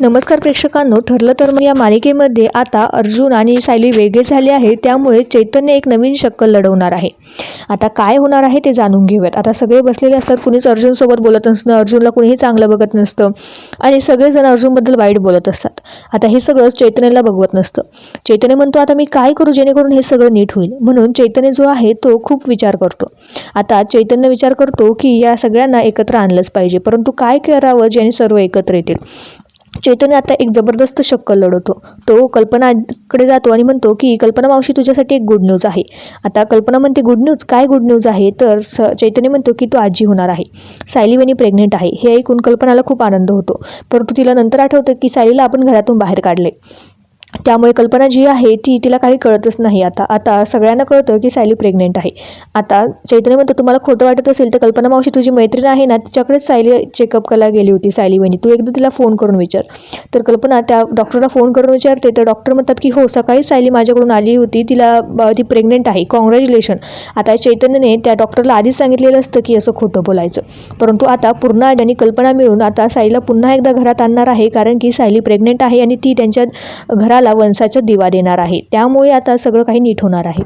नमस्कार प्रेक्षकांनो ठरलं तर मग या मालिकेमध्ये आता अर्जुन आणि सायली वेगळे झाले आहे त्यामुळे चैतन्य एक नवीन शक्कल लढवणार आहे. आता काय होणार आहे ते जाणून घेऊयात. आता सगळे बसलेले असतात कुणीच अर्जुनसोबत बोलत नसतं अर्जुनला कुणीही चांगलं बघत नसतं आणि सगळेजण अर्जुनबद्दल वाईट बोलत असतात. आता हे सगळं चैतन्याला बघवत नसतं. चैतन्य म्हणतो आता मी काय करू जेणेकरून हे सगळं नीट होईल? म्हणून चैतन्य जो आहे तो खूप विचार करतो. आता चैतन्य विचार करतो की या सगळ्यांना एकत्र आणलंच पाहिजे परंतु काय करावं ज्याने सर्व एकत्र येतील? चैतन्य आता एक जबरदस्त शक्कल लढवतो. तो कल्पनाकडे जातो आणि म्हणतो की कल्पना मावशी तुझ्यासाठी एक गुड न्यूज आहे. आता कल्पना म्हणते गुड न्यूज काय गुड न्यूज आहे? तर स चैतन्य म्हणतो की तो आजी होणार आहे. सायली वनी प्रेग्नेंट आहे. हे ऐकून कल्पनाला खूप आनंद होतो. परंतु तिला नंतर आठवतं की सायलीला आपण घरातून बाहेर काढले त्यामुळे कल्पना जी आहे ती तिला काही कळतच नाही. आता आता सगळ्यांना कळतं की सायली प्रेग्नेंट आहे. आता चैतन्य म्हणतो तुम्हाला खोटं वाटत असेल तर कल्पना मावशी तुझी मैत्रीण आहे ना तिच्याकडेच सायली चेकअप करायला गेली होती सायली बहिणी तू एकदा तिला फोन करून विचार. तर कल्पना त्या डॉक्टरला फोन करून विचारते. तर डॉक्टर म्हणतात की हो सकाळी सायली माझ्याकडून आली होती. तिला ती प्रेग्नेंट आहे. कॉंग्रॅच्युलेशन आता चैतन्यने त्या डॉक्टरला आधीच सांगितलेलं असतं की असं खोटं बोलायचं. परंतु आता पूर्ण आणि कल्पना मिळून आता सायलीला पुन्हा एकदा घरात आणणार आहे कारण की सायली प्रेग्नेंट आहे आणि ती त्यांच्या घरात घराला वंशाचा दिवा देणार आहे. त्यामुळे आता सगळं काही नीट होणार आहे.